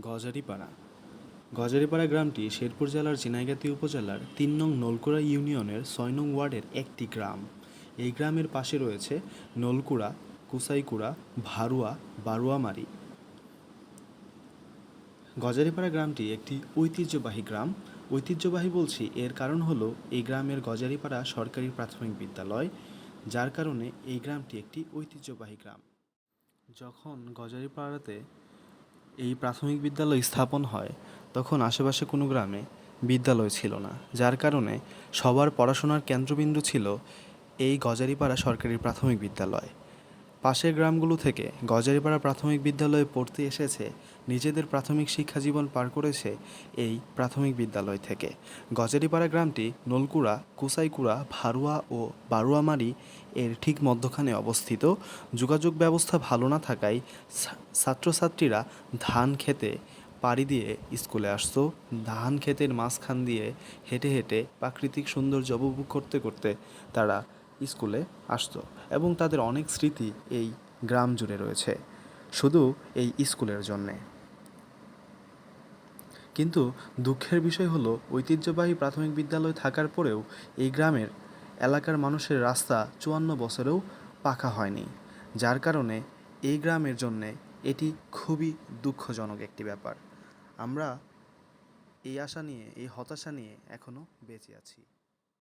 গজারিপাড়া। গজারিপাড়া গ্রামটি শেরপুর জেলার ঝিনাইগাতী উপজেলার তিন নং নলকুড়া ইউনিয়নের ছয় নং ওয়ার্ডের একটি গ্রাম। এই গ্রামের পাশে রয়েছে নলকুড়া, কুসাইকুড়া, ভারুয়া, বারুয়ামারি। গজারিপাড়া গ্রামটি একটি ঐতিহ্যবাহী গ্রাম। ঐতিহ্যবাহী বলছি, এর কারণ হলো এই গ্রামের গজারিপাড়া সরকারি প্রাথমিক বিদ্যালয়, যার কারণে এই গ্রামটি একটি ঐতিহ্যবাহী গ্রাম। যখন গজারিপাড়াতে এই প্রাথমিক বিদ্যালয় স্থাপন হয়, তখন আশেপাশে কোনো গ্রামে বিদ্যালয় ছিল না, যার কারণে সবার পড়াশোনার কেন্দ্রবিন্দু ছিল এই গজারিপাড়া সরকারি প্রাথমিক বিদ্যালয়। পাশের গ্রামগুলো থেকে গজারিপাড়া প্রাথমিক বিদ্যালয়ে পড়তে এসেছে, নিজেদের প্রাথমিক শিক্ষা জীবন পার করেছে এই প্রাথমিক বিদ্যালয় থেকে। গজারিপাড়া গ্রামটি নলকুড়া, কুসাইকুড়া, ভারুয়া ও বারুয়ামারি এর ঠিক মধ্যখানে অবস্থিত। যোগাযোগ ব্যবস্থা ভালো না থাকায় ছাত্রছাত্রীরা ধান খেতে পাড়ি দিয়ে স্কুলে আসতো। ধান ক্ষেতের মাঝখান দিয়ে হেঁটে হেঁটে প্রাকৃতিক সৌন্দর্য উপভোগ করতে করতে তারা স্কুলে আসতো এবং তাদের অনেক স্মৃতি এই গ্রাম জুড়ে রয়েছে, শুধু এই স্কুলের জন্যে। কিন্তু দুঃখের বিষয় হলো, ঐতিহ্যবাহী প্রাথমিক বিদ্যালয় থাকার পরেও এই গ্রামের এলাকার মানুষের রাস্তা চুয়ান্ন বছরেও পাকা হয়নি, যার কারণে এই গ্রামের জন্যে এটি খুবই দুঃখজনক একটি ব্যাপার। আমরা এই আশা নিয়ে, এই হতাশা নিয়ে এখনও বেঁচে আছি।